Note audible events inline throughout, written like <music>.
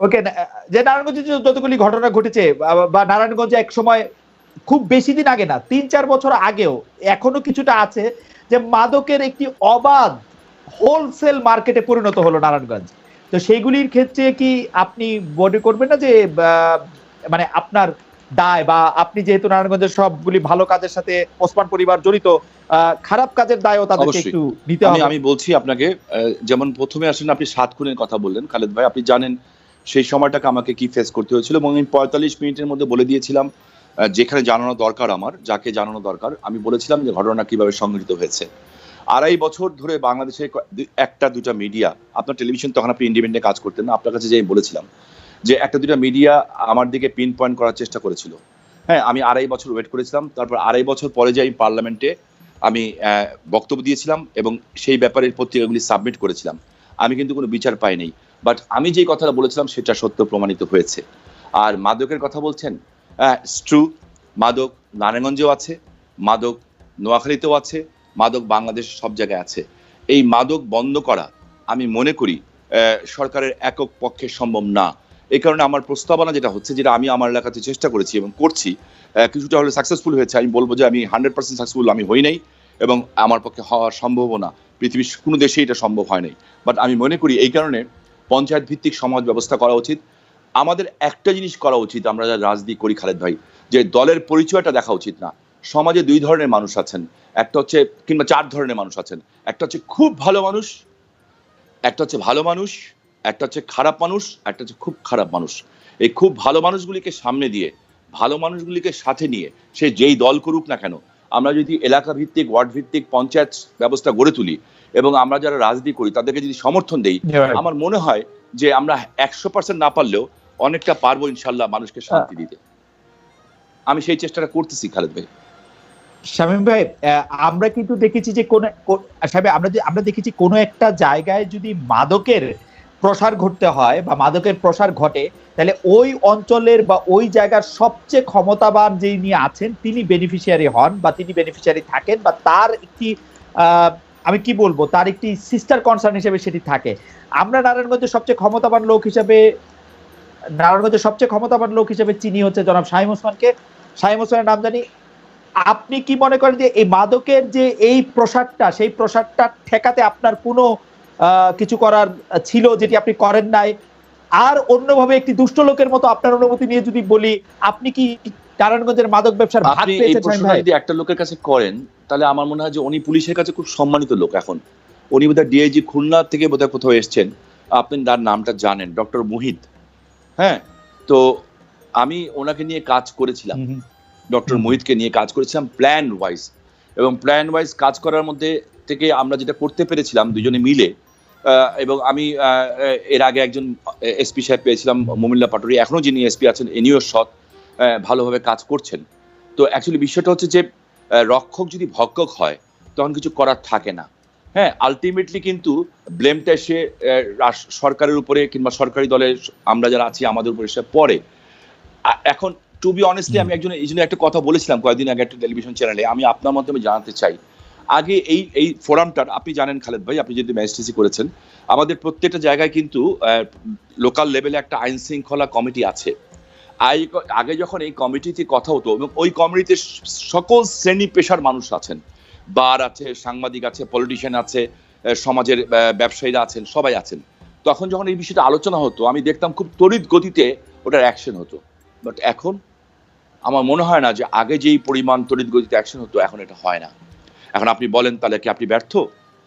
ওকে যে নারায়ণগঞ্জে যতগুলি ঘটনা ঘটেছে বা- নারায়ণগঞ্জে এক সময় খুব বেশি দিন আগে না তিন চার বছর আগেও এখনও কিছুটা আছে যে মাদকের একটি অবাধ হোলসেল মার্কেটে পরিণত হলো নারায়ণগঞ্জ তো সেইগুলির ক্ষেত্রে কি আপনি মনে করবেন না যে মানে আপনার দায় বা আপনি যেহেতু নারায়ণগঞ্জের সবগুলি ভালো কাজের সাথে ওসমান পরিবার জড়িত আহ, খারাপ কাজের দায়ও তাদেরকে অবশ্যই। একটু নিতে হবে আমি বলছি আপনাকে যেমন প্রথমে আসেন আপনি সাত খুনের কথা বললেন খালেদ ভাই আপনি জানেন সেই সময়টাকে আমাকে কি ফেস করতে হয়েছিল এবং আমি পঁয়তাল্লিশ মিনিটের মধ্যে বলে দিয়েছিলাম যেখানে জানানো দরকার আমার, যাকে জানানো দরকার, আমি বলেছিলাম যে ঘটনা কীভাবে সংঘটিত হয়েছে। আড়াই বছর ধরে বাংলাদেশে ক- দু- একটা দুটা মিডিয়া আপনার টেলিভিশন তখন আপনি ইন্ডিপেন্ডেন্টে কাজ করতেন না, আপনার কাছে যে বলেছিলাম যে একটা দুটা মিডিয়া আমার দিকে পিন পয়েন্ট করার চেষ্টা করেছিল। হ্যাঁ আমি আড়াই বছর ওয়েট করেছিলাম, তারপর আড়াই বছর পরে যে আমি পার্লামেন্টে আমি বক্তব্য দিয়েছিলাম এবং সেই ব্যাপারে পত্রিকাগুলি সাবমিট করেছিলাম। আমি কিন্তু কোনো বিচার পাইনি। বাট আমি যেই কথাটা বলেছিলাম, সেটা সত্য প্রমাণিত হয়েছে। আর মাদকের কথা বলছেন স্ট্রু, মাদক নারায়ণগঞ্জেও আছে, মাদক নোয়াখালীতেও আছে, মাদক বাংলাদেশ সব জায়গায় আছে। এই মাদক বন্ধ করা আমি মনে করি সরকারের একক পক্ষে সম্ভব না। এই কারণে আমার প্রস্তাবনা যেটা হচ্ছে, যেটা আমি আমার এলাকাতে চেষ্টা করেছি এবং করছি কিছুটা হলে সাকসেসফুল হয়েছে। আমি বলব যে আমি হান্ড্রেড পার্সেন্ট সাকসেসফুল আমি হই নাই এবং আমার পক্ষে হওয়া সম্ভব না। পৃথিবীর কোনো দেশেই এটা সম্ভব হয় নাই। বাট আমি মনে করি এই কারণে পঞ্চায়েত ভিত্তিক সমাজ ব্যবস্থা করা উচিত। আমাদের একটা জিনিস করা উচিত, আমরা যারা রাজনীতি করি খালেদ ভাই, যে দলের পরিচয়টা দেখা উচিত না। সমাজে দুই ধরনের মানুষ আছেন, একটা হচ্ছে কিংবা চার ধরনের মানুষ আছেন। একটা হচ্ছে খুব ভালো মানুষ, একটা হচ্ছে ভালো মানুষ, একটা হচ্ছে খারাপ মানুষ, একটা হচ্ছে খুব খারাপ মানুষ। এই খুব ভালো মানুষগুলিকে সামনে দিয়ে, ভালো মানুষগুলিকে সাথে নিয়ে, সে যেই দল করুক না কেন আমরা যদি এলাকা ভিত্তিক ওয়ার্ড ভিত্তিক পঞ্চায়েত ব্যবস্থা গড়ে তুলি এবং আমরা যারা রাজনীতি করি তাদেরকে যদি সমর্থন দেই আমার মনে হয় যে আমরা একশো পার্সেন্ট না পারলেও অনেকটা পারব ইনশাল্লাহ মানুষকে শান্তি দিতে। আমি সেই চেষ্টাটা করতেছি খালেদ ভাই। শামীম ভাই আমরা কিন্তু দেখেছি যে কোন আমরা আমরা দেখেছি কোন একটা জায়গায় যদি মাদকের প্রসার ঘটতে হয় বা মাদকের প্রসার ঘটে, তাহলে ওই অঞ্চলের বা ওই জায়গার সবচেয়ে ক্ষমতাবান যিনি আছেন, তিনি বেনিফিশিয়ারি হন বা তিনি বেনিফিশিয়ারি থাকেন বা তার একটি আমি কি বলব, তার একটি সিস্টার কনসার্ন হিসেবে সেটি থাকে। আমরা নারায়ণগঞ্জের সবচেয়ে ক্ষমতাবান লোক হিসেবে, নারায়ণগঞ্জের সবচেয়ে ক্ষমতাবান লোক হিসেবে চিনি হচ্ছে জনাব শাহিম ওসমানকে। শাহিম ওসমানের নাম জানি। আপনি কি মনে করেন যে এই মাদকের যে এই প্রসারটা, সেই প্রসারটা ঠেকাতে আপনার কোনো কিছু করার ছিল যেটি আপনি করেন নাই। আর অন্যভাবে একটি দুষ্ট লোকের মতো আপনার অনুমতি নিয়ে যদি বলি আপনি কি নারায়ণগঞ্জের মাদক ব্যবসার ভাগ পেয়েছেন ভাই? যদি একটা লোকের কাছে করেন তাহলে আমার মনে হয় যে উনি পুলিশের কাছে খুব সম্মানিত লোক এখন। উনি বোধহয় ডিআইজি খুলনা থেকে বোধহয় কোথাও এসছেন। আপনি তার নামটা জানেন ডক্টর মুহিত। হ্যাঁ? তো আমি ওনাকে নিয়ে কাজ করেছিলাম। ডক্টর। মোহিতকে নিয়ে কাজ করেছিলাম প্ল্যান ওয়াইজ এবং প্ল্যান ওয়াইজ কাজ করার মধ্যে থেকে আমরা যেটা করতে পেরেছিলাম দুজনে মিলে এবং আমি এর আগে একজন এসপি সাহেব পেয়েছিলাম মমিল্লা পাটোরি। এখনও যিনি এসপি আছেন এনিও সৎ ভালোভাবে কাজ করছেন। তো অ্যাকচুয়ালি বিষয়টা হচ্ছে যে রক্ষক যদি ভক্ষক হয় তখন কিছু করার থাকে না। হ্যাঁ আলটিমেটলি কিন্তু ব্লেমটা এসে সরকারের উপরে কিংবা সরকারি দলের আমরা যারা আছি আমাদের উপরে এসে পড়ে। এখন টু বি অনেস্টলি আমি একজন এই জন্য একটা কথা বলেছিলাম কয়েকদিন আগে একটা টেলিভিশন চ্যানেলে আমি আপনার মাধ্যমে জানাতে চাই আগে এই এই ফোরামটার, আপনি জানেন খালেদ ভাই, আপনি যদি ম্যাজিস্ট্রেসি করেছেন, আমাদের প্রত্যেকটা জায়গায় কিন্তু লোকাল লেভেলে একটা আইন শৃঙ্খলা কমিটি আছে। আগে যখন এই কমিটিতে কথা হতো, এবং ওই কমিটিতে সকল শ্রেণি পেশার মানুষ আছেন। বার আছে, সাংবাদিক আছে, পলিটিশিয়ান আছে সমাজের ব্যবসায়ীরা আছেন, সবাই আছেন। তখন যখন এই বিষয়টা আলোচনা হতো, আমি দেখতাম খুব তড়িৎ গতিতে ওটার অ্যাকশন হতো। বাট এখন, আমার মনে হয় না যে আগে যেই পরিমাণ তড়িৎ গতিতে অ্যাকশন হতো, এখন এটা হয় না। এখন আপনি বলেন তাহলে কি আপনি ব্যর্থ?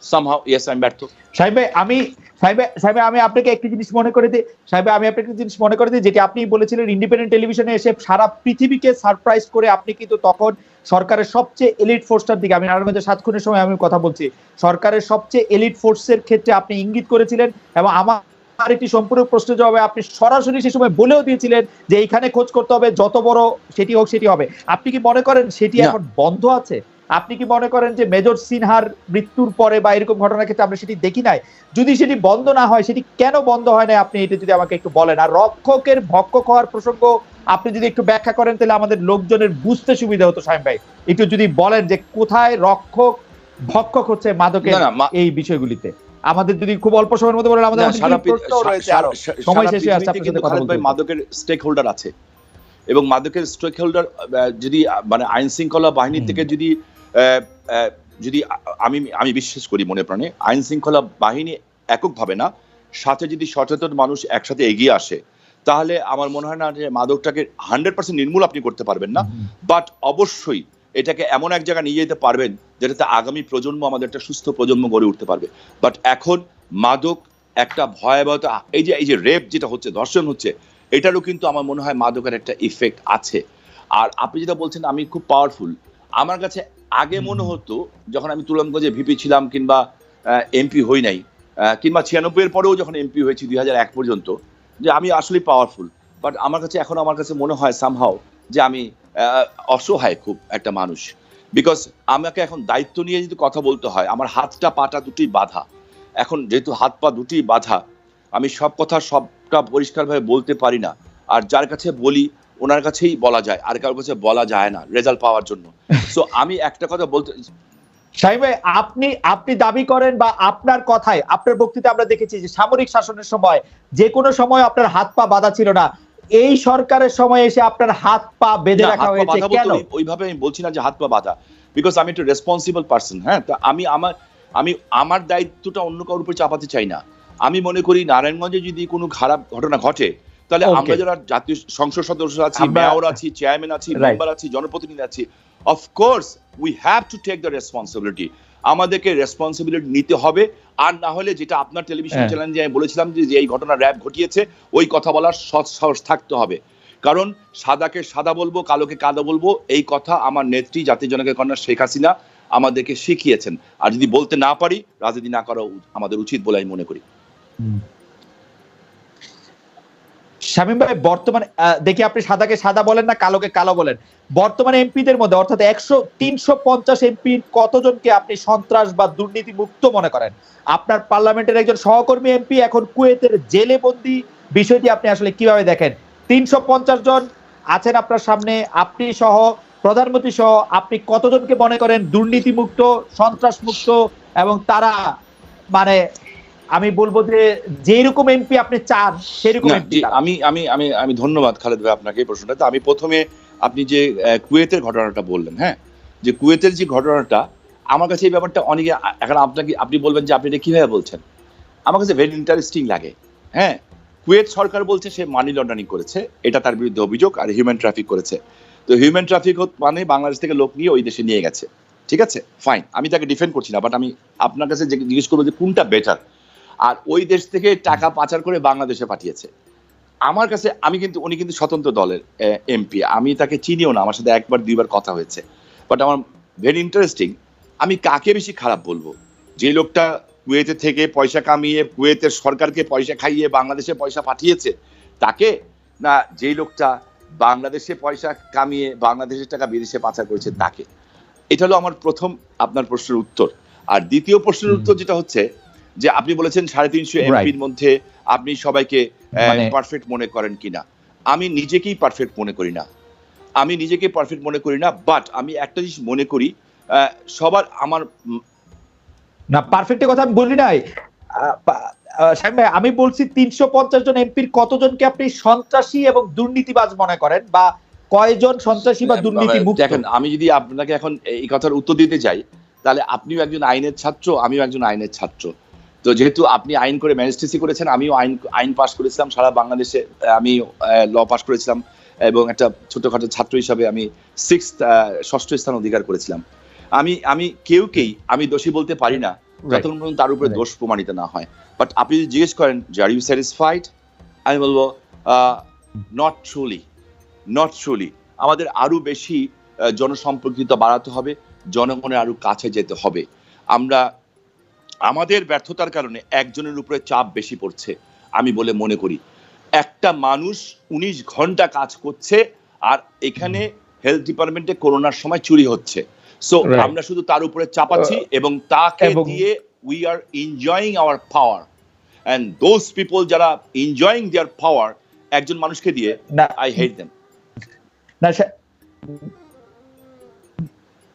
সামহাও ইয়েস আমি ব্যর্থ। সাহেব ভাই, আমি সাহেব সাহেব আমি আপনাকে একটি জিনিস মনে করে দিই। সাহেব আমি আপনাকে একটি জিনিস মনে করে দিই যেটি আপনি বলেছিলেন ইন্ডিপেন্ডেন্ট টেলিভিশনে এসে সারা পৃথিবীকে সারপ্রাইজ করে আপনি কিন্তু তখন সরকারের সবচেয়ে এলিট ফোর্সটার দিকে আমি নারায়ণগঞ্জের সাত খুনের সময় আমি কথা বলছি সরকারের সবচেয়ে এলিট ফোর্সের ক্ষেত্রে আপনি ইঙ্গিত করেছিলেন এবং আমার আর একটি সম্পূর্ণ প্রশ্ন জবাবে আপনি সরাসরি সে সময় বলেও দিয়েছিলেন যে এইখানে খোঁজ করতে হবে যত বড় সেটি হোক সেটি হবে। আপনি কি মনে করেন সেটি এখন বন্ধ আছে? আপনি কি মনে করেন যে মেজর সিনহার মৃত্যুর পরে বা এরকম ঘটনার ক্ষেত্রে আমরা সেটি দেখি নাই? যদি সেটি বন্ধ না হয় সেটি কেন বন্ধ হয় না আপনি এটা যদি আমাকে একটু বলেন। আর রক্ষকের ভক্ষক হওয়ার প্রসঙ্গ আপনি যদি একটু ব্যাখ্যা করেন তাহলে আমাদের লোকজনের বুঝতে সুবিধা হতো সাহেব ভাই। একটু যদি বলেন যে কোথায় রক্ষক ভক্ষক হচ্ছে মাদকের এই বিষয়গুলিতে? আমাদের যদি খুব অল্প সময়ের মধ্যে বলেন আমাদের সময় শেষে আসছে আপনার সাথে কথা বলতে মাদকের স্টেক হোল্ডার আছে। এবং মাদকের স্টেক হোল্ডার যদি মানে আইন শৃঙ্খলা বাহিনী হুম। থেকে যদি যদি আমি আমি বিশ্বাস করি মনে প্রাণে আইন শৃঙ্খলা বাহিনী এককভাবে না সাথে যদি সচেতন মানুষ একসাথে এগিয়ে আসে তাহলে আমার মনে হয় না যে মাদকটাকে হান্ড্রেড পার্সেন্ট নির্মূল আপনি করতে পারবেন না। বাট অবশ্যই এটাকে এমন এক জায়গায় নিয়ে যেতে পারবেন যেটাতে আগামী প্রজন্ম আমাদের একটা সুস্থ প্রজন্ম গড়ে উঠতে পারবে। বাট এখন মাদক একটা ভয়াবহতা এই যে এই যে রেপ যেটা হচ্ছে ধর্ষণ হচ্ছে এটারও কিন্তু আমার মনে হয় মাদকের একটা ইফেক্ট আছে। আর আপনি যেটা বলছেন আমি খুব পাওয়ারফুল আমার কাছে আগে মনে হতো যখন আমি তুলনগঞ্জে ভিপি ছিলাম কিংবা এমপি হই নাই কিংবা ছিয়ানব্বই এর পরেও যখন এমপি হয়েছি দুই হাজার এক পর্যন্ত যে আমি আসলে পাওয়ারফুল বাট আমার কাছে এখন আমার কাছে মনে হয় সামহাও যে আমি অসহায় খুব একটা মানুষ বিকজ আমাকে এখন দায়িত্ব নিয়ে যদি কথা বলতে হয় আমার হাতটা পাটা দুটি বাধা। এখন যেহেতু হাত পা দুটি বাধা আমি সব কথা সবটা পরিষ্কারভাবে বলতে পারি না আর যার কাছে বলি ওনার কাছেই বলা যায় আর কারোর কাছে বলা যায় না রেজাল্ট পাওয়ার জন্য। <laughs> সো আমি একটা কথা বলতে শাহিম ভাই আপনি আপনি দাবি করেন বা আপনার কথায় আপনার বক্তৃতা আমরা দেখেছি যে সামরিক শাসনের সময় যে কোনো সময় আপনার হাত পা বাঁধা ছিল না। এই সরকারের সময় এসে আপনার হাত পা বেঁধে রাখা হয়েছে কেন? ওইভাবে আমি বলছি না যে হাত পা বাঁধা বিকজ আমি একটা রেসপন্সিবল পার্সন হ্যাঁ? তা আমি আমার আমি আমার দায়িত্বটা অন্য কারোর উপর চাপাতে চাই না। আমি মনে করি নারায়ণগঞ্জে যদি কোনো খারাপ ঘটনা ঘটে তাহলে আমরা যারা জাতীয় সংসদ সদস্য আছি মেয়র আছি চেয়ারম্যান আছি. মেম্বার আছি জনপ্রতিনিধি আছি of course we have to take the responsibility আমাদেরকে রেসপন্সিবিলিটি নিতে হবে। আর না হলে যেটা আপনার টেলিভিশন। চ্যানেলে আমি বলেছিলাম যে যে এই ঘটনা র্যাব ঘটিয়েছে ওই কথা বলার সৎ সাহস থাকতে হবে। কারণ সাদাকে সাদা বলব কালোকে কালো বলব এই কথা আমার নেত্রী জাতির জনকের কন্যা শেখ হাসিনা আমাদেরকে শিখিয়েছেন। আর যদি বলতে না পারি রাজনীতি না করা আমাদের উচিত বলে আমি মনে করি। শামীম ভাই, বর্তমানে দেখি আপনি সাদাকে সাদা বলেন না, কালোকে কালো বলেন। বর্তমানে এমপিদের মধ্যে, অর্থাৎ একশো, তিনশো পঞ্চাশ এমপির কতজনকে আপনি সন্ত্রাস বা দুর্নীতি মুক্ত মনে করেন? আপনার পার্লামেন্টের একজন সহকর্মী এমপি, এখন কুয়েতের জেলে বন্দি বিষয়টি আপনি আসলে কীভাবে দেখেন? তিনশো পঞ্চাশ জন আছেন আপনার সামনে, আপনি সহ, প্রধানমন্ত্রী সহ, আপনি কতজনকে মনে করেন দুর্নীতি মুক্ত সন্ত্রাস মুক্ত এবং তারা মানে আমি বলব যে যেরকম এমপি আপনি চান সেরকম আমি আমি আমি আমি ধন্যবাদ খালেদ ভাই আপনাকে এই প্রশ্নটা। তো আমি প্রথমে আপনি যে কুয়েতের ঘটনাটা বললেন হ্যাঁ? যে কুয়েতের যে ঘটনাটা আমার কাছে এই ব্যাপারটা অনেকে এখন আপনাকে আপনি বলবেন যে আপনি এটা কীভাবে বলছেন? আমার কাছে ভেরি ইন্টারেস্টিং লাগে হ্যাঁ? কুয়েত সরকার বলছে সে মানি লন্ডারিং করেছে এটা তার বিরুদ্ধে অভিযোগ আর হিউম্যান ট্রাফিক করেছে। তো হিউম্যান ট্রাফিক মানে বাংলাদেশ থেকে লোক নিয়ে ওই দেশে নিয়ে গেছে ঠিক আছে? ফাইন আমি তাকে ডিফেন্ড করছি না বাট আমি আপনার কাছে যে- জিজ্ঞেস করব যে কোনটা বেটার আর ওই দেশ থেকে টাকা পাচার করে বাংলাদেশে পাঠিয়েছে। আমার কাছে আমি কিন্তু উনি কিন্তু স্বতন্ত্র দলের এমপি। আমি তাকে চিনিও না আমার সাথে একবার দুইবার কথা হয়েছে। বাট আমার ভেরি ইন্টারেস্টিং আমি কাকে বেশি খারাপ বলব? যে লোকটা কুয়েতে থেকে পয়সা কামিয়ে কুয়েতের সরকারকে পয়সা খাইয়ে বাংলাদেশে পয়সা পাঠিয়েছে তাকে না যেই লোকটা বাংলাদেশে পয়সা কামিয়ে বাংলাদেশের টাকা বিদেশে পাচার করেছে তাকে? এটা হলো আমার প্রথম আপনার প্রশ্নের উত্তর। আর দ্বিতীয় প্রশ্নের উত্তর যেটা হচ্ছে যে আপনি বলেছেন সাড়ে তিনশো. এমপির মধ্যে আপনি সবাইকে মানে- পারফেক্ট মনে করেন কিনা। আমি নিজেকেই পারফেক্ট মনে করি না। আমি নিজেকে পারফেক্ট মনে করি না বাট আমি একটা জিনিস মনে করি সবার আমার না পারফেক্টের কথা আমি বলি নাই। আমি বলছি তিনশো পঞ্চাশ জন এমপির কতজনকে আপনি সন্ত্রাসী এবং দুর্নীতিবাজ মনে করেন? বা কয়জন সন্ত্রাসী বা দুর্নীতি দেখেন আমি যদি আপনাকে এখন এই কথার উত্তর দিতে চাই তাহলে আপনিও একজন আইনের ছাত্র আমিও একজন আইনের ছাত্র। তো যেহেতু আপনি আইন করে ম্যাজিস্ট্রেসি করেছেন আমিও আইন আইন পাশ করেছিলাম সারা বাংলাদেশে আমি ল পাশ করেছিলাম এবং একটা ছোটখাটো ছাত্র হিসাবে আমি সিক্স ষষ্ঠ স্থান অধিকার করেছিলাম। আমি আমি কেউকেই আমি দোষী বলতে পারি না যতক্ষণ পর্যন্ত তার উপরে দোষ প্রমাণিত না হয়। বাট আপনি যদি জিজ্ঞেস করেন যে আর ইউ স্যাটিসফাইড আমি বলব নট ট্রুলি নট ট্রুলি আমাদের আরও বেশি জনসম্পর্কিত বাড়াতে হবে জনগণের আরও কাছে যেতে হবে। আমরা আমাদের ব্যর্থতার কারণে একজনের উপরে চাপ বেশি পড়ছে আমি বলে মনে করি। একটা মানুষ উনিশ ঘণ্টা কাজ করছে আর এখানে হেলথ ডিপার্টমেন্টে করোনার সময় চুরি হচ্ছে। সো আমরা শুধু তার উপরে চাপাচ্ছি এবং তাকে দিয়ে we are enjoying our power and those people যারা এনজয়িং দেয়ার পাওয়ার একজন মানুষকে দিয়ে আই হেট দেম না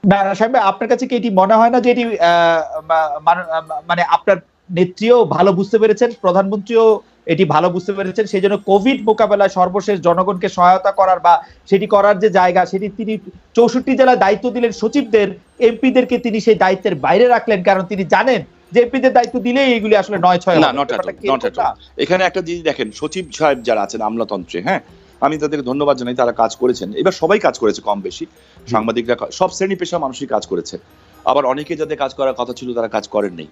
না না, ভাই, আপনার কাছে কি এটি মনে হয় না যে এটি মান- আপনার নেত্রীও ভালো বুঝতে পেরেছেন প্রধানমন্ত্রীও এটি ভালো বুঝতে পেরেছেন সেই জন্য কোভিড মোকাবেলায় সর্বশেষ জনগণকে সহায়তা করার বা সেটি করার যে জায়গা সেটি তিনি চৌষট্টি জেলায় দায়িত্ব দিলেন সচিবদের এমপিদেরকে তিনি সেই দায়িত্বের বাইরে রাখলেন কারণ তিনি জানেন যে এমপিদের দায়িত্ব দিলেই এগুলি আসলে নয় ছয় না? এখানে একটা জিনিস দেখেন সচিব সাহেব যারা আছেন আমলাতন্ত্রে হ্যাঁ? আমি তাদেরকে ধন্যবাদ জানাই তারা কাজ করেছেন। এবার সবাই কাজ করেছে কম বেশি। সাংবাদিকরা সব শ্রেণি পেশা মানুষই কাজ করেছে। আবার অনেকে যাদের কাজ করার কথা ছিল তারা কাজ করেন নাই।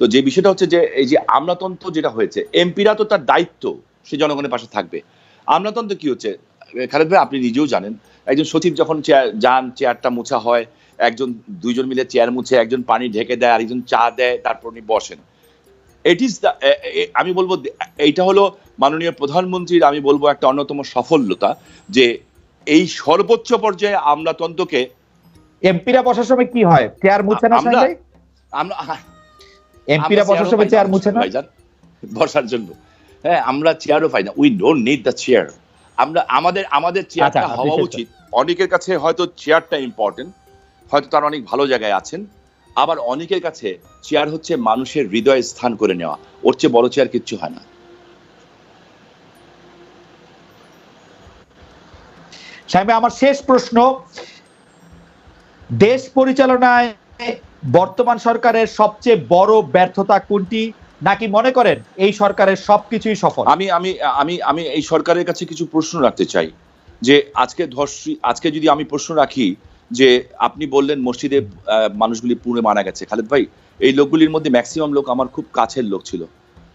তো যে বিষয়টা হচ্ছে যে এই যে আমলাতন্ত্র যেটা হয়েছে এমপিরা তো তার দায়িত্ব সে জনগণের পাশে থাকবে। আমলাতন্ত্র কি হচ্ছে? খালেদ ভাই আপনি নিজেও জানেন একজন সচিব যখন চেয়ার যান চেয়ারটা মোছা হয় একজন দুইজন মিলে চেয়ার মুছে একজন পানি ঢেকে দেয় আরেকজন চা দেয় তারপর উনি বসেন। ইট ইজ আমি বলব এইটা হলো মাননীয় প্রধানমন্ত্রীর আমি বলব একটা অন্যতম সফলতা যে এই সর্বোচ্চ পর্যায়ে আমলাতন্ত্রকে এমপিরা বসার সময় কি হয়? চেয়ার মুছে না আমরা- আমরা এমপিরা আমরা বসার সময় চেয়ার মুছে না? ভাইজান, বসার জন্য। হ্যাঁ আমরা চেয়ারও পাই না। We don't need the chair আমরা আমাদের আমাদের চেয়ারটা আচ্ছা, হওয়া উচিত। অনেকের কাছে হয়তো চেয়ারটা ইম্পর্টেন্ট হয়তো তার অনেক ভালো জায়গায় আছেন। আবার অনেকের কাছে চেয়ার হচ্ছে মানুষের হৃদয়ে স্থান করে নেওয়া। ওর চেয়ে বড় চেয়ার কিচ্ছু হয় না। সাহেব আমার শেষ প্রশ্ন। দেশ পরিচালনায় বর্তমান সরকারের সবচেয়ে বড় ব্যর্থতা কোনটি? নাকি মনে করেন এই সরকারের সবকিছুই সফল? আমি আমি আমি আমি এই সরকারের কাছে কিছু প্রশ্ন রাখতে চাই। যে আজকে ধর্ষী আজকে যদি আমি প্রশ্ন রাখি যে আপনি বললেন মসজিদে মানুষগুলি পুড়ে মারা গেছে। খালেদ ভাই, এই লোকগুলির মধ্যে ম্যাক্সিমাম লোক আমার খুব কাছের লোক ছিল।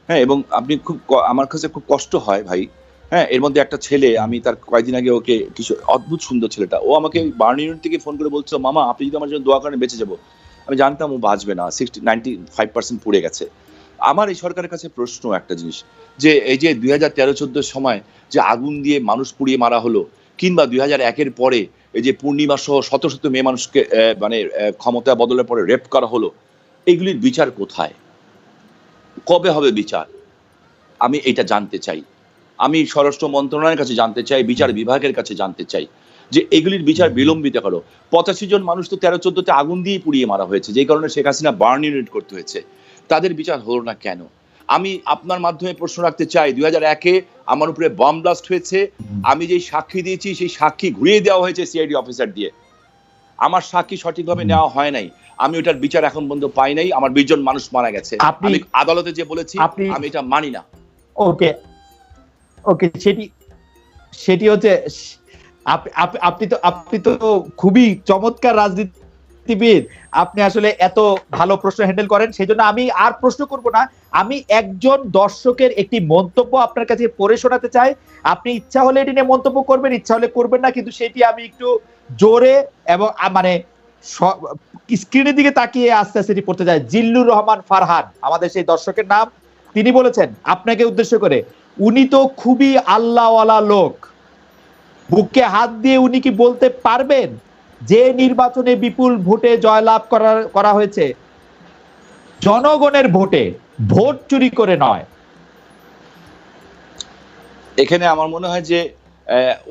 হ্যাঁ এবং আপনি খুব আমার কাছে খুব কষ্ট হয় ভাই। হ্যাঁ এর মধ্যে একটা ছেলে, আমি তার কয়েকদিন আগে ওকে কিছু অদ্ভুত সুন্দর ছেলেটা, ও আমাকে বার্ন ইউনিট থেকে ফোন করে বলছিল, মামা, আপনি যদি আমার জন্য দোয়া করেন বেঁচে যাব। আমি জানতাম ও বাঁচবে না সিক্সটি নাইনটি ফাইভ পার্সেন্ট পুড়ে গেছে। আমার এই সরকারের কাছে প্রশ্ন একটা জিনিস, যে এই যে দুই হাজার তেরো চোদ্দোর সময় যে আগুন দিয়ে মানুষ পুড়িয়ে মারা হলো, কিংবা দুই হাজার একের পরে এই যে পূর্ণিমা সহ শত শত মেয়ে মানুষকে মানে ক্ষমতা বদলের পরে রেপ করা হলো, এগুলির বিচার কোথায়? কবে হবে বিচার? আমি এটা জানতে চাই। আমি স্বরাষ্ট্র মন্ত্রণালয়ের কাছে জানতে চাই, বিচার বিভাগের কাছে জানতে চাই যে এগুলির বিচার বিলম্বিত করো পঁচাশি জন মানুষ তো তেরো চোদ্দতে আগুন দিয়ে পুড়িয়ে মারা হয়েছে, যেই কারণে শেখ হাসিনা বার্ন ইউনিট করতে হয়েছে। তাদের বিচার হলো না কেন? আমি আপনার মাধ্যমে প্রশ্ন রাখতে চাই, দুই হাজার একে আমার উপরে বম ব্লাস্ট হয়েছে। আমি যেই সাক্ষী দিয়েছি সেই সাক্ষী ঘুরিয়ে দেওয়া হয়েছে সিআইডি অফিসার দিয়ে। আমার সাক্ষী সঠিকভাবে নেওয়া হয় নাই। আমি ওটার বিচার এখন পর্যন্ত পাই নাই। আমার বিশ জন মানুষ মারা গেছে। আপনি- আমি আদালতে যে বলেছি আমি এটা মানি না। ওকে। ওকে সেটি সেটি হচ্ছে আপ- আপ- আপনি তো আপনি তো খুবই চমৎকার রাজনীতিবিদ আপনি আসলে এত ভালো প্রশ্ন হ্যান্ডেল করেন সেই জন্য আমি আর প্রশ্ন করব না। আমি একজন দর্শকের একটি মন্তব্য আপনার কাছে পড়ে শোনাতে চাই। আপনি ইচ্ছা হলে এটি নিয়ে মন্তব্য করবেন, ইচ্ছা হলে করবেন না, কিন্তু সেটি আমি একটু জোরে এবং মানে স্ক্রিনের দিকে তাকিয়ে আস্তে আস্তে এটি পড়তে যায় জিল্লুর রহমান ফারহান, আমাদের সেই দর্শকের নাম, তিনি বলেছেন, আপনাকে উদ্দেশ্য করে, উনি তো খুবই আল্লাহওয়ালা লোক। বুকে হাত দিয়ে উনি কি বলতে পারবেন? যে নির্বাচনে বিপুল ভোটে জয়লাভ করার, করা হয়েছে, জনগণের ভোটে ভোট চুরি করে নয়। এখানে আমার মনে হয় যে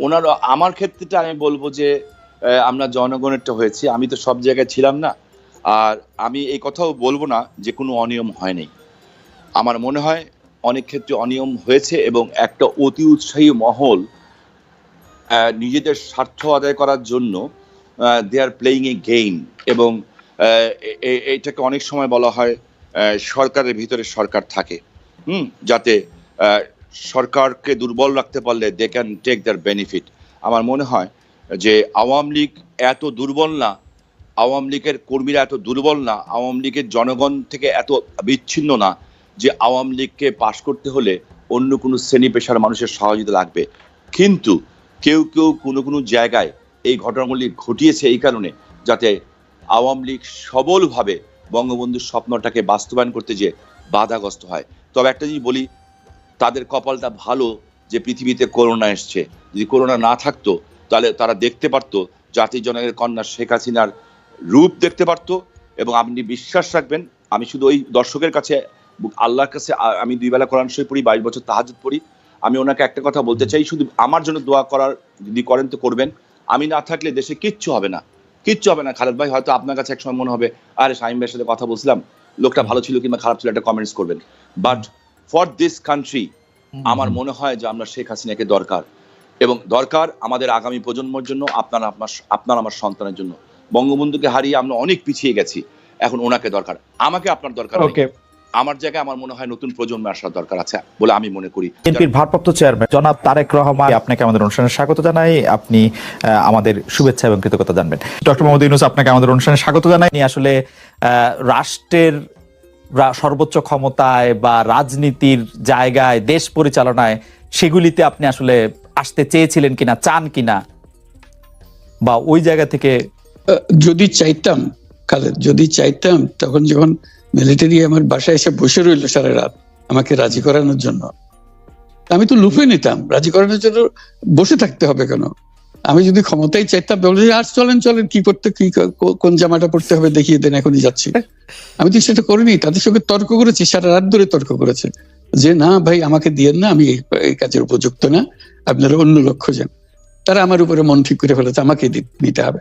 ওনার, আমার ক্ষেত্রেটা আমি বলব যে আমরা জনগণেরটা হয়েছি। আমি তো সব জায়গায় ছিলাম না। আর আমি এই কথাও বলব না যে কোনো অনিয়ম হয়নি আমার মনে হয় অনেক ক্ষেত্রে অনিয়ম হয়েছে এবং একটা অতি উৎসাহী মহল নিজেদের স্বার্থ আদায় করার জন্য দে আর প্লেয়িং এ গেম এবং এটাকে অনেক সময় বলা হয় সরকারের ভিতরে সরকার থাকে। হুম? যাতে সরকারকে দুর্বল রাখতে পারলে they can take their benefit আমার মনে হয় যে আওয়ামী লীগ এত দুর্বল না, আওয়ামী লীগের কর্মীরা এত দুর্বল না, আওয়ামী লীগের জনগণ থেকে এত বিচ্ছিন্ন না যে আওয়ামী লীগকে পাশ করতে হলে অন্য কোনো শ্রেণি পেশার মানুষের সহযোগিতা লাগবে। কিন্তু কেউ কেউ কোনো কোনো জায়গায় এই ঘটনাগুলি ঘটিয়েছে এই কারণে যাতে আওয়ামী লীগ সবলভাবে বঙ্গবন্ধুর স্বপ্নটাকে বাস্তবায়ন করতে যে বাধাগ্রস্ত হয়। তবে একটা জিনিস বলি, তাদের কপালটা ভালো যে পৃথিবীতে করোনা এসছে। যদি করোনা না থাকতো, তাহলে তারা দেখতে পারতো, জাতির জনকের কন্যা শেখ হাসিনার রূপ দেখতে পারতো এবং আপনি বিশ্বাস রাখবেন, আমি শুধু ওই দর্শকের কাছে, আল্লাহর কাছে আমি দুই বেলা কোরআন শরীফ পড়ি, বাইশ বছর তাহাজুদ পড়ি। আমি ওনাকে একটা কথা বলতে চাই, শুধু আমার জন্য দোয়া করার, যদি করেন তো করবেন। আমি না থাকলে দেশে কিচ্ছু হবে না। কিচ্ছু হবে না। খালেদ ভাই হয়তো আপনার কাছে একসময় মনে হবে আরে শাহিম ভাইয়ের সাথে কথা বলছিলাম লোকটা ভালো ছিল কিংবা খারাপ ছিল একটা কমেন্টস করবেন। বাট ফর দিস কান্ট্রি আমার মনে হয় যে আমরা শেখ হাসিনাকে দরকার। এবং দরকার আমাদের আগামী প্রজন্মের জন্য আপনার আপনার আপনার আমার সন্তানের জন্য। বঙ্গবন্ধুকে হারিয়ে আমরা অনেক পিছিয়ে গেছি। এখন ওনাকে দরকার। আমাকে আপনার দরকার ওকে আমার জায়গায় আমার মনে হয় নতুন প্রজন্মে আসার দরকার আছে বলে আমি মনে করি। বিএনপির ভারপ্রাপ্ত চেয়ারম্যান জনাব তারেক রহমান আপনাকে আমাদের অনুষ্ঠানে স্বাগত জানাই। আপনি আমাদের শুভেচ্ছা এবং কৃতজ্ঞতা জানবেন। ডক্টর মোহাম্মদ ইউনুস আপনাকে আমাদের অনুষ্ঠানে স্বাগত জানাই। আপনি আসলে রাষ্ট্রের সর্বোচ্চ ক্ষমতায় বা রাজনীতির জায়গায় দেশ পরিচালনায় সেগুলিতে আপনি আসলে আসতে চেয়েছিলেন কিনা চান কিনা? বা ওই জায়গা থেকে আহ, যদি চাইতাম খালেদ যদি চাইতাম তখন যখন মিলিটারি আমার বাসায় এসে বসে রইল সারা রাত আমাকে রাজি করানোর জন্য। আমি তো লুফে নিতাম, রাজি করানোর জন্য বসে থাকতে হবে কেন? আমি যদি ক্ষমতাই চাইতাম বলে আর চলেন চলেন, কি করতে, কি কোন জামাটা পড়তে হবে, দেখিয়ে দেন, এখনই যাচ্ছি। আমি তো সেটা করিনি, তাদের সঙ্গে তর্ক করেছি, সারা রাত ধরে তর্ক করেছে। যে, না ভাই, আমাকে দিয়েন না, আমি এই কাজের উপযুক্ত না, আপনারা অন্য লক্ষ্য যান তারা আমার উপরে মন ঠিক করে ফেলেছে, আমাকে নিতে হবে।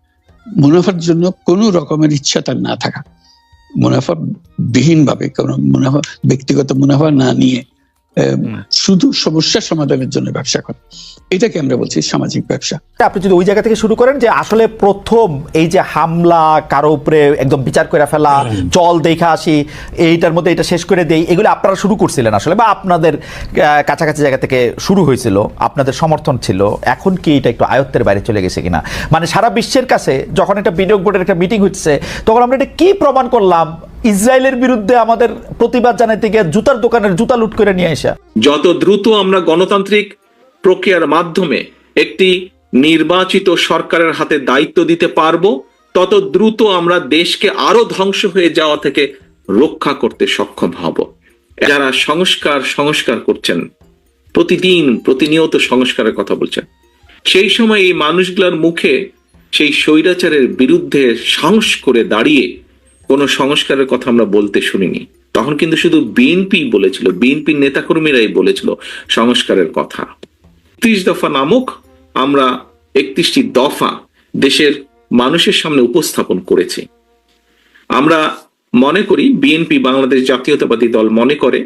মুনাফার জন্য কোনো রকমের ইচ্ছা তার না থাকা মুনাফা বিহীনভাবে, কোনো মুনাফা, ব্যক্তিগত মুনাফা না নিয়ে। শুধু সমস্যার সমাধানের জন্য ব্যবসা করা। এটাকে আমরা বলছি সামাজিক ব্যবসা। আপনি যদি ওই জায়গা থেকে শুরু করেন যে আসলে প্রথম এই যে হামলা কারও উপরে একদম বিচার করে ফেলা চল দেখা আসি এইটার মধ্যে এটা শেষ করে দেই এগুলো আপনারা শুরু করছিলেন আসলে বা আপনাদের কাছাকাছি জায়গা থেকে শুরু হয়েছিল আপনাদের সমর্থন ছিল এখন কি এটা একটু আয়ত্তের বাইরে চলে গেছে কিনা? মানে সারা বিশ্বের কাছে যখন একটা বিনিয়োগ বোর্ডের একটা মিটিং হচ্ছে তখন আমরা এটা কি প্রমাণ করলাম? ইসরায়েলের বিরুদ্ধে আমাদের প্রতিবাদ জানাইতে গিয়ে জুতার দোকানের জুতা লুট করে নিয়ে আসা যত দ্রুত আমরা গণতান্ত্রিক প্রক্রিয়ার মাধ্যমে একটি নির্বাচিত সরকারের হাতে দায়িত্ব দিতে পারব, তত দ্রুত আমরা দেশকে আরও ধ্বংস হয়ে যাওয়া থেকে রক্ষা করতে সক্ষম হব। যারা সংস্কার সংস্কার করছেন, প্রতিদিন প্রতিনিয়ত সংস্কারের কথা বলছেন, সেই সময় এই মানুষগুলোর মুখে সেই স্বৈরাচারের বিরুদ্ধে সাহস করে দাঁড়িয়ে কোনো সংস্কারের কথা আমরা বলতে শুনিনি। তখন কিন্তু শুধু বিএনপি বলেছিল বিএনপির নেতাকর্মীরাই বলেছিল সংস্কারের কথা। ত্রিশ দফা নামক, আমরা একত্রিশটি দফা দেশের মানুষের সামনে উপস্থাপন করেছি। আমরা মনে করি বিএনপি বাংলাদেশ জাতীয়তাবাদী দল মনে করে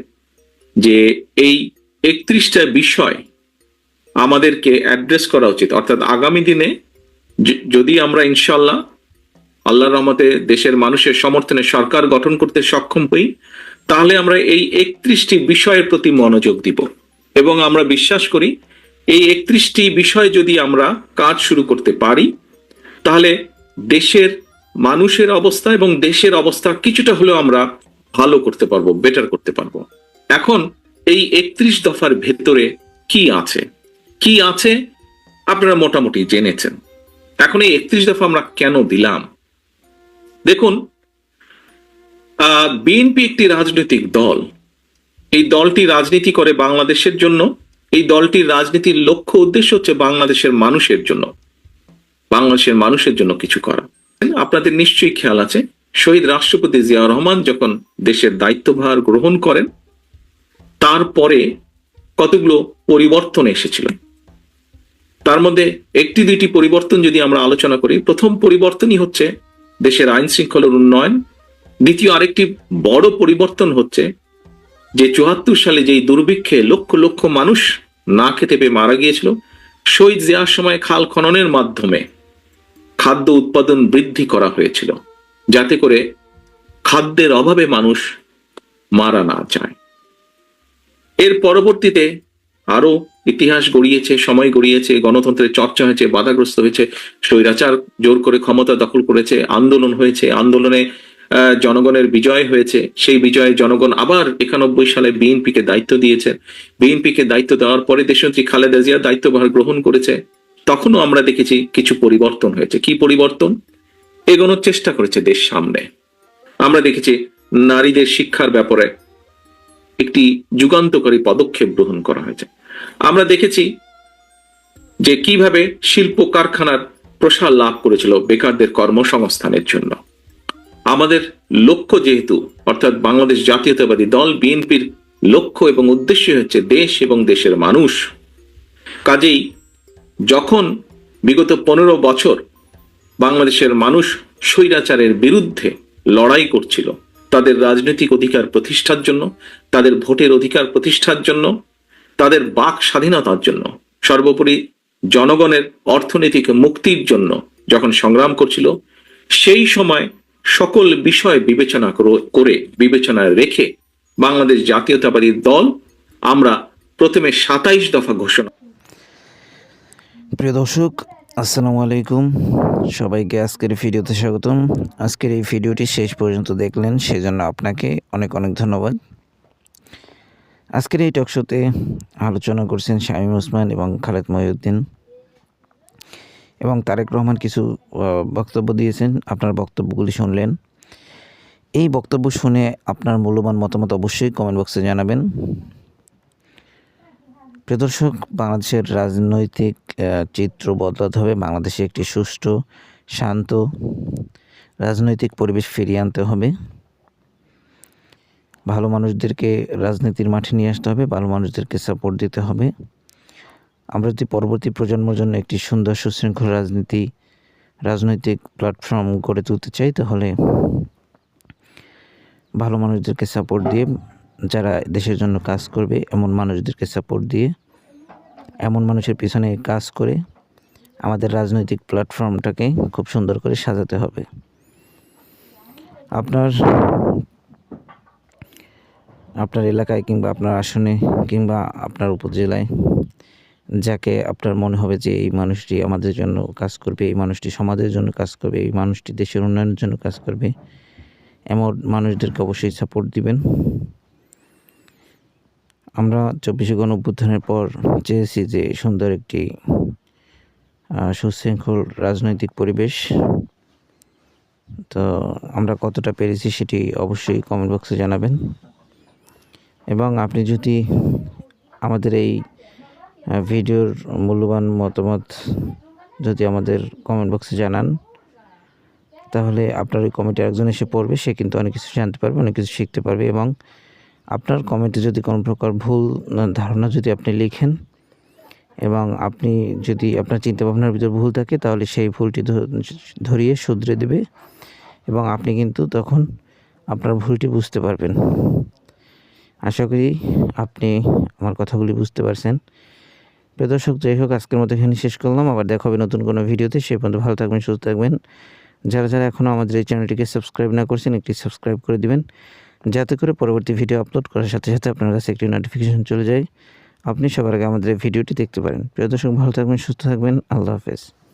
যে এই একত্রিশটা বিষয় আমাদেরকে অ্যাড্রেস করা উচিত। অর্থাৎ আগামী দিনে যদি আমরা ইনশাল্লাহ আল্লাহর রহমতে দেশের মানুষের সমর্থনে সরকার গঠন করতে সক্ষম হই, তাহলে আমরা এই একত্রিশটি বিষয়ের প্রতি মনোযোগ দিব। এবং আমরা বিশ্বাস করি, এই একত্রিশটি বিষয় যদি আমরা কাজ শুরু করতে পারি, তাহলে দেশের মানুষের অবস্থা এবং দেশের অবস্থা কিছুটা হলেও আমরা ভালো করতে পারব বেটার করতে পারব। এখন এই একত্রিশ দফার ভেতরে কি আছে? কি আছে? আপনারা মোটামুটি জেনেছেন। এখন এই একত্রিশ দফা আমরা কেন দিলাম? দেখুন বিএনপি একটি রাজনৈতিক দল। এই দলটি রাজনীতি করে বাংলাদেশের জন্য। এই দলটির রাজনীতির লক্ষ্য উদ্দেশ্য হচ্ছে বাংলাদেশের মানুষের জন্য। বাংলাদেশের মানুষের জন্য কিছু করা। আপনাদের নিশ্চয়ই খেয়াল আছে, শহীদ রাষ্ট্রপতি জিয়াউর রহমান যখন দেশের দায়িত্বভার গ্রহণ করেন, তারপরে কতগুলো পরিবর্তন এসেছিল। তার মধ্যে একটি দুইটি পরিবর্তন যদি আমরা আলোচনা করি, প্রথম পরিবর্তনই হচ্ছে দেশের আইন শৃঙ্খলার উন্নয়ন। দ্বিতীয় আরেকটি বড় পরিবর্তন হচ্ছে যে চুয়াত্তর সালে যেই দুর্ভিক্ষে লক্ষ লক্ষ মানুষ না খেতে পেয়ে মারা গিয়েছিল, শহীদ জিয়ার সময় খাল খননের মাধ্যমে খাদ্য উৎপাদন বৃদ্ধি করা হয়েছিল, যাতে করে খাদ্যের অভাবে মানুষ মারা না যায়। এর পরবর্তীতে আরও ইতিহাস গড়িয়েছে, সময় গড়িয়েছে, গণতন্ত্রের চর্চা হয়েছে, বাধাগ্রস্ত হয়েছে, স্বৈরাচার জোর করে ক্ষমতা দখল করেছে, আন্দোলন হয়েছে, আন্দোলনে জনগণের বিজয় হয়েছে, সেই বিজয়ে জনগণ আবার একানব্বই সালে বিএনপিকে দায়িত্ব দিয়েছে। বিএনপিকে দায়িত্ব দেওয়ার পরে দেশমন্ত্রী খালেদা জিয়া দায়িত্বভার গ্রহণ করেছে। তখনও আমরা দেখেছি কিছু পরিবর্তন হয়েছে। কি পরিবর্তন? এগোনোর চেষ্টা করেছে দেশ সামনে। আমরা দেখেছি নারীদের শিক্ষার ব্যাপারে একটি যুগান্তকারী পদক্ষেপ গ্রহণ করা হয়েছে। আমরা দেখেছি যে কীভাবে শিল্প কারখানার প্রসার লাভ করেছিল বেকারদের কর্মসংস্থানের জন্য। আমাদের লক্ষ্য যেহেতু, অর্থাৎ বাংলাদেশ জাতীয়তাবাদী দল, বিএনপির লক্ষ্য এবং উদ্দেশ্য হচ্ছে দেশ এবং দেশের মানুষ। কাজেই যখন বিগত পনেরো বছর বাংলাদেশের মানুষ স্বৈরাচারের বিরুদ্ধে লড়াই করছিল তাদের রাজনৈতিক অধিকার প্রতিষ্ঠার জন্য, তাদের ভোটের অধিকার প্রতিষ্ঠার জন্য, তাদের বাক স্বাধীনতার জন্য, সর্বোপরি জনগণের অর্থনৈতিক মুক্তির জন্য যখন সংগ্রাম করছিল, সেই সময় সকল বিষয় বিবেচনা করে বিবেচনায় রেখে বাংলাদেশ জাতীয়তাবাদী দল আমরা প্রথমে সাতাইশ দফা ঘোষণা প্রিয় দর্শক আসসালামু আলাইকুম। সবাইকে আজকের ভিডিওতে স্বাগতম। আজকের এই ভিডিওটি শেষ পর্যন্ত দেখলেন, সেজন্য আপনাকে অনেক অনেক ধন্যবাদ। আজকের এই টকশোতে আলোচনা করছেন শামীম ওসমান এবং খালেদ মহিউদ্দিন এবং তারেক রহমান কিছু বক্তব্য দিয়েছেন। আপনার বক্তব্যগুলি শুনলেন। এই বক্তব্য শুনে আপনার মূল্যবান মতামত অবশ্যই কমেন্ট বক্সে জানাবেন। প্রিয় দর্শক, বাংলাদেশের রাজনৈতিক চিত্র বদলাতে হবে, বাংলাদেশে একটি সুষ্ঠু, শান্ত, রাজনৈতিক পরিবেশ ফিরিয়ে আনতে হবে। ভালো মানুষদেরকে রাজনীতির মাঠে নিয়ে আসতে হবে, ভালো মানুষদেরকে সাপোর্ট দিতে হবে। আমরা যদি পরবর্তী প্রজন্মের জন্য একটি সুন্দর, সুশৃঙ্খল রাজনীতি, রাজনৈতিক প্ল্যাটফর্ম গড়ে তুলতে চাই, তাহলে ভালো মানুষদেরকে সাপোর্ট দিয়ে যারা দেশের জন্য কাজ করবে, এমন মানুষদেরকে সাপোর্ট দিয়ে, এমন মানুষের পিছনে কাজ করে, আমাদের রাজনৈতিক প্ল্যাটফর্মটাকে খুব সুন্দর করে সাজাতে হবে। আপনার আপনার এলাকায় কিংবা আপনার আসনে কিংবা আপনার উপজেলায়, যাকে আপনার মনে হবে যে এই মানুষটি আমাদের জন্য কাজ করবে, এই মানুষটি সমাজের জন্য কাজ করবে, এই মানুষটি দেশের উন্নয়নের জন্য কাজ করবে, এমন মানুষদেরকে অবশ্যই সাপোর্ট দিবেন। আমরা চব্বিশে গণ অভ্যুত্থানের পর চেয়েছি যে সুন্দর একটি সুশৃঙ্খল রাজনৈতিক পরিবেশ। তো আমরা কতটা পেরেছি সেটি অবশ্যই কমেন্ট বক্সে জানাবেন। এবং আপনি যদি আমাদের এই ভিডিওর মূল্যবান মতামত যদি আমাদের কমেন্ট বক্সে জানান, তাহলে আপনার ওই কমেন্টে একজন এসে পড়বে, সে কিন্তু অনেক কিছু জানতে পারবে, অনেক কিছু শিখতে পারবে এবং আপনার কমেন্টে যদি কোনো প্রকার ভুল ধারণা যদি আপনি লিখেন এবং আপনি যদি আপনার চিন্তাভাবনার ভিতর ভুল থাকে, তাহলে সেই ভুলটি ধরিয়ে শুধরে দেবে এবং আপনি কিন্তু তখন আপনার ভুলটি বুঝতে পারবেন। আশা করি আপনি আমার কথাগুলি বুঝতে পারছেন। প্রিয় দর্শক, যাই হোক, আজকের মতো এখানে শেষ করলাম। আবার দেখা হবে নতুন কোনো ভিডিওতে। সে পর্যন্ত ভালো থাকবেন, সুস্থ থাকবেন। যারা যারা এখনও আমাদের এই চ্যানেলটিকে সাবস্ক্রাইব না করছেন, একটি সাবস্ক্রাইব করে দিবেন। যাতে করে পরবর্তী ভিডিও আপলোড করার সাথে সাথে আপনার কাছে একটি নোটিফিকেশন চলে যায়। আপনি সবার আগে আমাদের ভিডিওটি দেখতে পারেন। প্রিয় দর্শক, ভালো থাকবেন, সুস্থ থাকবেন। আল্লাহ হাফেজ।